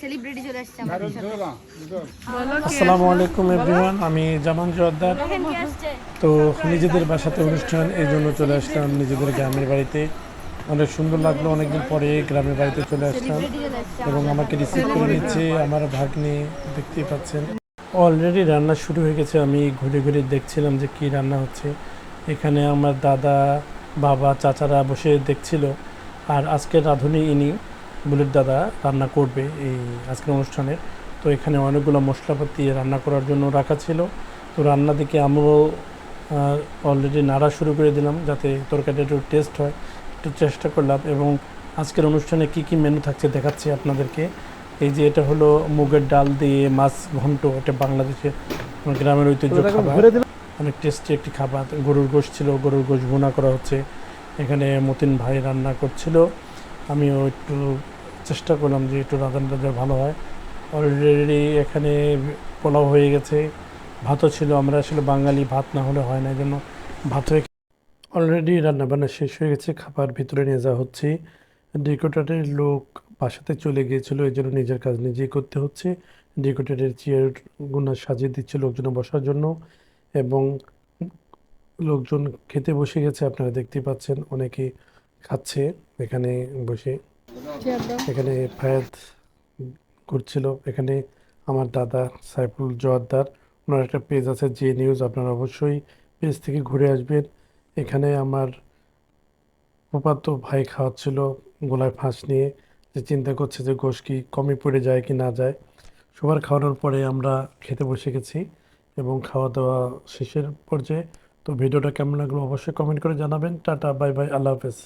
Celebrity চলে আসছে আমাদের সাথে। আসসালামু আলাইকুম এভরিওয়ান আমি জামান জোয়ারদার আসছে। তো নিজেদের বাসাতে অনুষ্ঠান এই জন্য চলে আসলাম নিজেদের গ্রামের বাড়িতে। অনেক সুন্দর লাগল অনেকদিন পরে গ্রামের বাড়িতে চলে আসলাম। এবং আমাকে রিসিভ করে নিচ্ছে আমার ভাগ্নে দেখতেই পাচ্ছেন। অলরেডি রান্না শুরু হয়ে গেছে আমি ঘুরে ঘুরে দেখছিলাম যে কি রান্না হচ্ছে। এখানে আমার দাদা বাবা চাচারা বসে দেখছিল। আর আজকের রাঁধুনি ইনি বুলেট দাদা রান্না করবে এই আজকের অনুষ্ঠানে। তো এখানে অনেকগুলো মশলাপাতি রান্না করার জন্য রাখা ছিল। তো রান্না দিকে আমরাও অলরেডি নাড়া শুরু করে দিলাম যাতে তরকারিটা একটু টেস্ট হয়। একটু চেষ্টা করলাম এবং আজকের অনুষ্ঠানে কি কি মেনু থাকছে দেখাচ্ছি আপনাদেরকে। এই যে এটা হলো মুগের ডাল দিয়ে মাছ ঘন্ট এটা বাংলাদেশের গ্রামের ঐতিহ্য খাবার। অনেক টেস্টি একটি খাবার। গরুর গোশ ছিল গরুর গোশ ভুনা করা হচ্ছে। এখানে মতিন ভাই রান্না করছিল। আমিও একটু চেষ্টা করলাম যে একটু রান্নাটা যা ভালো হয়। অলরেডি এখানে পোলাও হয়ে গেছে, ভাতও ছিল, আমরা আসলে বাঙালি, ভাত না হলে হয় না জন্য ভাত হয়ে অলরেডি রান্নাবান্না শেষ হয়ে গেছে, খাবার ভিতরে নিয়ে যাওয়া হচ্ছে। ডেকোরেটরের লোক বাসাতে চলে গিয়েছিল, এই জন্য নিজের কাজ নিজেই করতে হচ্ছে। ডেকোরেটরের চেয়ারগুলো সাজিয়ে দিচ্ছে লোকজন বসার জন্য এবং লোকজন খেতে বসে গেছে, আপনারা দেখতে পাচ্ছেন, অনেকে খাচ্ছে এখানে বসে। এখানে ফায়াত করছিল এখানে আমার দাদা সাইফুল জোয়াদ্দার। ওনার একটা পেজ আছে যে নিউজ আপনারা অবশ্যই পেজ থেকে ঘুরে আসবেন। এখানে আমার উপাত্ত ভাই খাওয়াচ্ছিল গোলায় ফাঁস নিয়ে যে চিন্তা করছে যে গোশ কি কমে পড়ে যায় কি না যায়। সবার খাওয়ানোর পরে আমরা খেতে বসে গেছি এবং খাওয়া দাওয়া শেষের পর্যায়ে। তো ভিডিওটা কেমন লাগল অবশ্যই কমেন্ট করে জানাবেন। টাটা বাই বাই আল্লাহ হাফেজ।